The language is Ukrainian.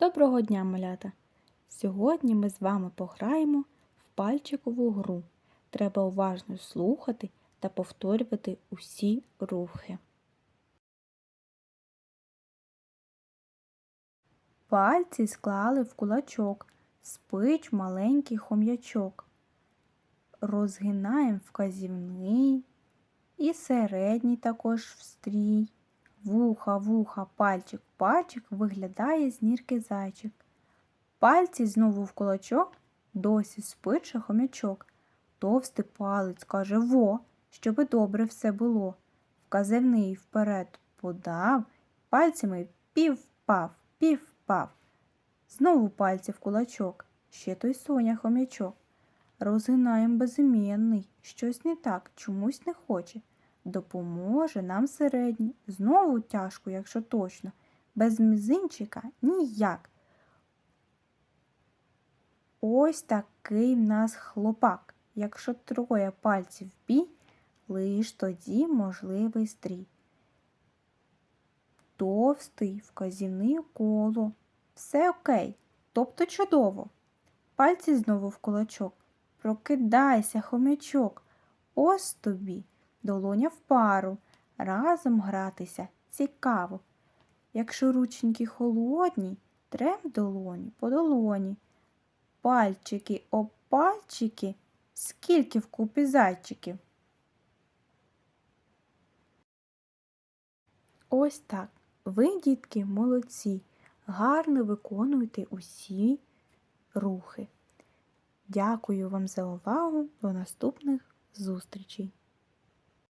Доброго дня, малята! Сьогодні ми з вами пограємо в пальчикову гру. Треба уважно слухати та повторювати усі рухи. Пальці склали в кулачок, спич маленький хом'ячок. Розгинаємо вказівний і середній також встрій. Вуха, вуха, пальчик, пальчик виглядає з нірки зайчик. Пальці знову в кулачок, досі спиче хомячок. Товстий палець каже во, щоби добре все було. Вказівний вперед подав, пальцями пів-пав, пів-пав. Знову пальці в кулачок, ще той соня хомячок. Розгинаєм безім'янний, щось не так, чомусь не хоче. Допоможе нам середній. Знову тяжко, якщо точно. Без мізинчика ніяк. Ось такий в нас хлопак. Якщо троє пальців бій, лиш тоді можливий стрій. Товстий, вказівний коло. Все окей, тобто чудово. Пальці знову в кулачок. Прокидайся, хомячок. Ось тобі долоня в пару, разом гратися цікаво. Якщо рученьки холодні, трем долоні по долоні. Пальчики об пальчики, скільки вкупі зайчиків. Ось так. Ви, дітки, молодці, гарно виконуєте усі рухи. Дякую вам за увагу. До наступних зустрічей!